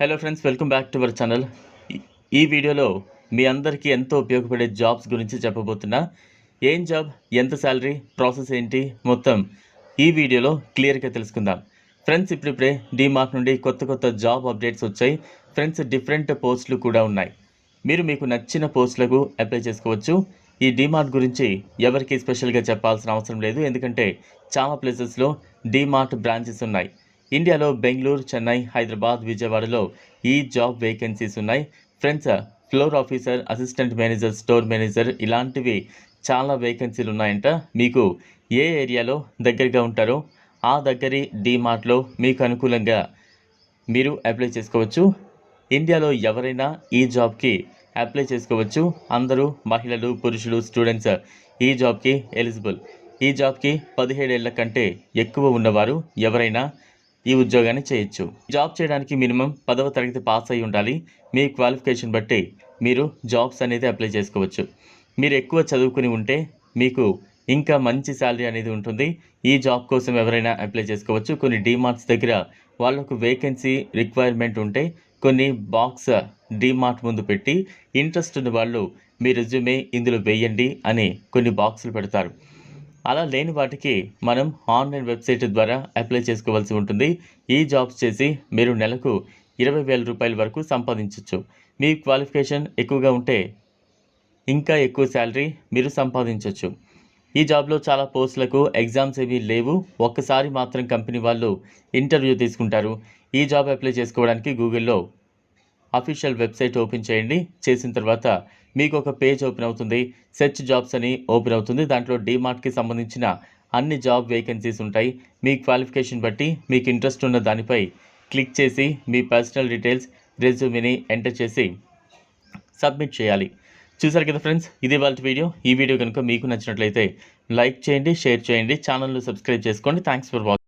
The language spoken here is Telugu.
Hello friends welcome back to our channel ఈ- వీడియోలో మీ అందరికీ ఎంతో ఉపయోగపడే జాబ్స్ గురించి చెప్పబోతున్నా. ఏం జాబ్ ఎంత శాలరీ ప్రాసెస్ ఏంటి? మొత్తం ఈ వీడియోలో క్లియర్గా తెలుసుకుందాం. ఫ్రెండ్స్ ఇప్పుడిప్పుడే డీమార్ట్ నుండి కొత్త కొత్త జాబ్ అప్డేట్స్ వచ్చాయి. ఫ్రెండ్స్ డిఫరెంట్ పోస్టులు కూడా ఉన్నాయి. మీరు మీకు నచ్చిన పోస్టులకు అప్లై చేసుకోవచ్చు. ఈ డీమార్ట్ గురించి ఎవరికి స్పెషల్గా చెప్పాల్సిన అవసరం లేదు. ఎందుకంటే చాలా ప్లేసెస్లో డీమార్ట్ బ్రాంచెస్ ఉన్నాయి. ఇండియాలో బెంగళూరు చెన్నై హైదరాబాద్ విజయవాడలో ఈ జాబ్ వేకెన్సీస్ ఉన్నాయి. Friends floor officer assistant manager store manager ఇలాంటివి చాలా వేకెన్సీలు ఉన్నాయంట. మీకు ఏ ఏరియాలో దగ్గరగా ఉంటారో ఆ దగ్గరి డీమార్ట్లో మీకు అనుకూలంగా మీరు అప్లై చేసుకోవచ్చు. ఇండియాలో ఎవరైనా ఈ జాబ్కి అప్లై చేసుకోవచ్చు. అందరూ మహిళలు పురుషులు స్టూడెంట్స్ ఈ జాబ్కి ఎలిజిబుల్ ఈ జాబ్కి పదిహేడేళ్ళ కంటే ఎక్కువ ఉన్నవారు ఎవరైనా ఈ ఉద్యోగాన్ని చేయొచ్చు. జాబ్ చేయడానికి మినిమం పదవ తరగతి పాస్ అయి ఉండాలి. మీ క్వాలిఫికేషన్ బట్టి మీరు జాబ్స్ అనేది అప్లై చేసుకోవచ్చు. మీరు ఎక్కువ చదువుకుని ఉంటే మీకు ఇంకా మంచి శాలరీ అనేది ఉంటుంది. ఈ జాబ్ కోసం ఎవరైనా అప్లై చేసుకోవచ్చు. కొన్ని డీమార్ట్స్ దగ్గర వాళ్ళకు వేకెన్సీ రిక్వైర్మెంట్ ఉంటే కొన్ని బాక్స్ డీమార్ట్ ముందు పెట్టి ఇంట్రెస్ట్ ఉన్న వాళ్ళు మీ రెజ్యూమే ఇందులో వేయండి అని కొన్ని బాక్సులు పెడతారు. అలా లేని వాటికి మనం ఆన్లైన్ వెబ్సైట్ ద్వారా అప్లై చేసుకోవాల్సి ఉంటుంది. ఈ జాబ్స్ చేసి మీరు నెలకు ఇరవై వేల రూపాయల వరకు సంపాదించవచ్చు మీ క్వాలిఫికేషన్ ఎక్కువగా ఉంటే ఇంకా ఎక్కువ శాలరీ మీరు సంపాదించవచ్చు ఈ జాబ్లో చాలా పోస్టులకు ఎగ్జామ్స్ ఏమీ లేవు. ఒక్కసారి మాత్రం కంపెనీ వాళ్ళు ఇంటర్వ్యూ తీసుకుంటారు. ఈ జాబ్ అప్లై చేసుకోవడానికి గూగుల్లో అఫీషియల్ వెబ్సైట్ ఓపెన్ చేయండి. చేసిన తర్వాత మీకు ఒక పేజ్ ఓపెన్ అవుతుంది. సెర్చ్ జాబ్స్ అని ఓపెన్ అవుతుంది. దాంట్లో డీమార్ట్కి సంబంధించిన అన్ని జాబ్ వేకెన్సీస్ ఉంటాయి. మీ క్వాలిఫికేషన్ బట్టి మీకు ఇంట్రెస్ట్ ఉన్న దానిపై క్లిక్ చేసి మీ పర్సనల్ డీటెయిల్స్ రెజ్యూమిని ఎంటర్ చేసి సబ్మిట్ చేయాలి. చూసారు కదా ఫ్రెండ్స్? ఇది వాళ్ళ వీడియో. ఈ వీడియో కనుక మీకు నచ్చినట్లయితే లైక్ చేయండి షేర్ చేయండి. ఛానల్ను సబ్స్క్రైబ్ చేసుకోండి. Thanks for watching